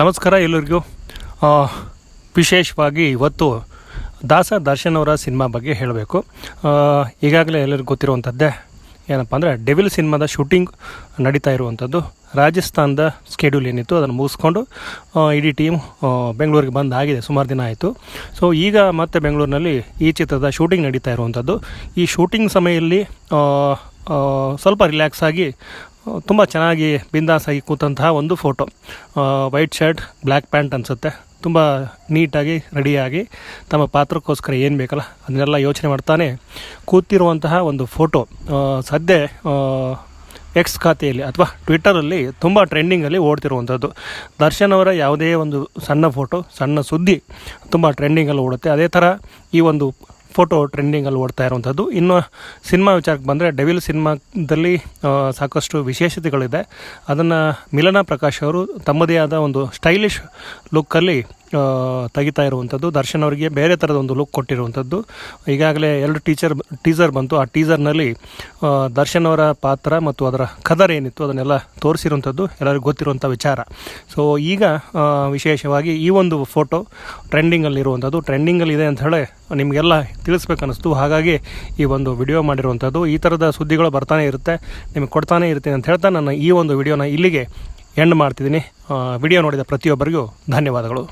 ನಮಸ್ಕಾರ ಎಲ್ಲರಿಗೂ. ವಿಶೇಷವಾಗಿ ಇವತ್ತು ದಾಸ ದರ್ಶನ್ ಅವರ ಸಿನಿಮಾ ಬಗ್ಗೆ ಹೇಳಬೇಕು. ಈಗಾಗಲೇ ಎಲ್ಲರಿಗೂ ಗೊತ್ತಿರುವಂಥದ್ದೇ ಏನಪ್ಪ ಅಂದರೆ ಡೆವಿಲ್ ಸಿನಿಮಾದ ಶೂಟಿಂಗ್ ನಡೀತಾ ಇರುವಂಥದ್ದು ರಾಜಸ್ಥಾನದ ಸ್ಕೆಡ್ಯೂಲ್ ಏನಿತ್ತು ಅದನ್ನು ಮುಗಿಸ್ಕೊಂಡು ಇಡೀ ಟೀಮ್ ಬೆಂಗಳೂರಿಗೆ ಬಂದು ಆಗಿದೆ, ಸುಮಾರು ದಿನ ಆಯಿತು. ಸೊ ಈಗ ಮತ್ತೆ ಬೆಂಗಳೂರಿನಲ್ಲಿ ಈ ಚಿತ್ರದ ಶೂಟಿಂಗ್ ನಡೀತಾ ಇರುವಂಥದ್ದು ಈ ಶೂಟಿಂಗ್ ಸಮಯದಲ್ಲಿ ಸ್ವಲ್ಪ ರಿಲ್ಯಾಕ್ಸ್ ಆಗಿ ತುಂಬ ಚೆನ್ನಾಗಿ ಬಿಂದಾಸಾಗಿ ಕೂತಂತಹ ಒಂದು photo white shirt black pant ಅನಿಸುತ್ತೆ. ತುಂಬ ನೀಟಾಗಿ ರೆಡಿಯಾಗಿ ತಮ್ಮ ಪಾತ್ರಕ್ಕೋಸ್ಕರ ಏನು ಬೇಕಲ್ಲ, ಅದನ್ನೆಲ್ಲ ಯೋಚನೆ ಮಾಡ್ತಾನೆ ಕೂತಿರುವಂತಹ ಒಂದು ಫೋಟೋ ಸದ್ಯ ಎಕ್ಸ್ ಖಾತೆಯಲ್ಲಿ ಅಥವಾ ಟ್ವಿಟ್ಟರಲ್ಲಿ ತುಂಬ ಟ್ರೆಂಡಿಂಗಲ್ಲಿ ಓಡ್ತಿರುವಂಥದ್ದು ದರ್ಶನ್ ಅವರ ಯಾವುದೇ ಒಂದು ಸಣ್ಣ ಫೋಟೋ ಸಣ್ಣ ಸುದ್ದಿ ತುಂಬ ಟ್ರೆಂಡಿಂಗಲ್ಲಿ ಓಡುತ್ತೆ. ಅದೇ ಥರ ಈ ಒಂದು ಫೋಟೋ ಟ್ರೆಂಡಿಂಗಲ್ಲಿ ಓಡ್ತಾ ಇರುವಂಥದ್ದು ಇನ್ನು ಸಿನಿಮಾ ವಿಚಾರಕ್ಕೆ ಬಂದರೆ ಡೆವಿಲ್ ಸಿನಿಮಾದಲ್ಲಿ ಸಾಕಷ್ಟು ವಿಶೇಷತೆಗಳಿದೆ. ಅದನ್ನು ಮಿಲನ ಪ್ರಕಾಶ್ ಅವರು ತಮ್ಮದೇ ಆದ ಒಂದು ಸ್ಟೈಲಿಶ್ ಲುಕ್ಕಲ್ಲಿ ತೆಗಿತಾ ಇರುವಂಥದ್ದು ದರ್ಶನ್ ಅವರಿಗೆ ಬೇರೆ ಥರದ ಒಂದು ಲುಕ್ ಕೊಟ್ಟಿರುವಂಥದ್ದು ಈಗಾಗಲೇ ಎರಡು ಟೀಚರ್ ಟೀಸರ್ ಬಂತು. ಆ ಟೀಸರ್ನಲ್ಲಿ ದರ್ಶನ್ ಅವರ ಪಾತ್ರ ಮತ್ತು ಅದರ ಕದರ್ ಏನಿತ್ತು ಅದನ್ನೆಲ್ಲ ತೋರಿಸಿರುವಂಥದ್ದು ಎಲ್ಲರಿಗೂ ಗೊತ್ತಿರುವಂಥ ವಿಚಾರ. ಸೊ ಈಗ ವಿಶೇಷವಾಗಿ ಈ ಒಂದು ಫೋಟೋ ಟ್ರೆಂಡಿಂಗಲ್ಲಿರುವಂಥದ್ದು ಟ್ರೆಂಡಿಂಗಲ್ಲಿದೆ ಅಂತ ಹೇಳಿ ನಿಮಗೆಲ್ಲ ತಿಳಿಸ್ಬೇಕನ್ನಿಸ್ತು. ಹಾಗಾಗಿ ಈ ಒಂದು ವಿಡಿಯೋ ಮಾಡಿರುವಂಥದ್ದು ಈ ಥರದ ಸುದ್ದಿಗಳು ಬರ್ತಾನೆ ಇರುತ್ತೆ. ನಿಮಗೆ ಕೊಡ್ತಾನೆ ಇರ್ತೀನಿ ಅಂತ ಹೇಳ್ತಾ ನಾನು ಈ ಒಂದು ವಿಡಿಯೋನ ಇಲ್ಲಿಗೆ ಎಂಡ್ ಮಾಡ್ತಿದ್ದೀನಿ. ವಿಡಿಯೋ ನೋಡಿದ ಪ್ರತಿಯೊಬ್ಬರಿಗೂ ಧನ್ಯವಾದಗಳು.